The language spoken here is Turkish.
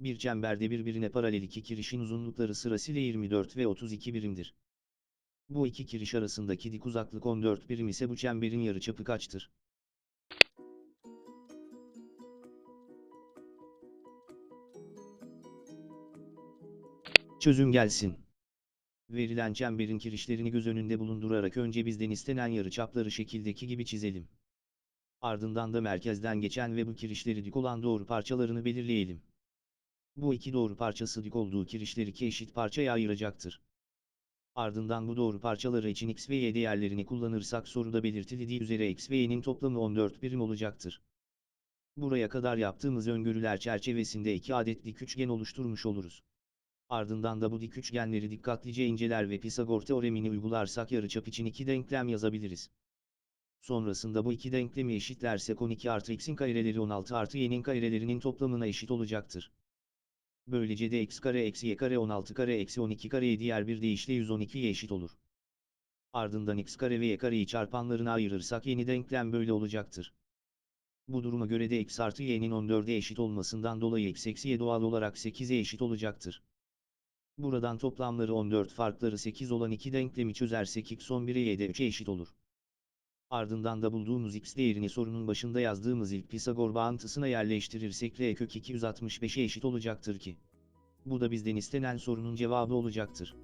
Bir çemberde birbirine paralel iki kirişin uzunlukları sırasıyla 24 ve 32 birimdir. Bu iki kiriş arasındaki dik uzaklık 14 birim ise bu çemberin yarıçapı kaçtır? Çözüm gelsin. Verilen çemberin kirişlerini göz önünde bulundurarak önce bizden istenen yarıçapları şekildeki gibi çizelim. Ardından da merkezden geçen ve bu kirişleri dik olan doğru parçalarını belirleyelim. Bu iki doğru parçası dik olduğu kirişleri iki eşit parçaya ayıracaktır. Ardından bu doğru parçaları için x ve y değerlerini kullanırsak soruda belirtildiği üzere x ve y'nin toplamı 14 birim olacaktır. Buraya kadar yaptığımız öngörüler çerçevesinde iki adet dik üçgen oluşturmuş oluruz. Ardından da bu dik üçgenleri dikkatlice inceler ve Pisagor teoremini uygularsak yarıçap için iki denklem yazabiliriz. Sonrasında bu iki denklemi eşitlersek 12 artı x'in kareleri 16 artı y'nin karelerinin toplamına eşit olacaktır. Böylece de x kare eksi y kare 16 kare eksi 12 kareye diğer bir deyişle 112'ye eşit olur. Ardından x kare ve y kareyi çarpanlarına ayırırsak yeni denklem böyle olacaktır. Bu duruma göre de x artı y'nin 14'e eşit olmasından dolayı x eksi y doğal olarak 8'e eşit olacaktır. Buradan toplamları 14 farkları 8 olan iki denklemi çözersek x 11'e y de 3'e eşit olur. Ardından da bulduğumuz x değerini sorunun başında yazdığımız ilk Pisagor bağıntısına yerleştirirsek r kök 265'e eşit olacaktır ki. Bu da bizden istenen sorunun cevabı olacaktır.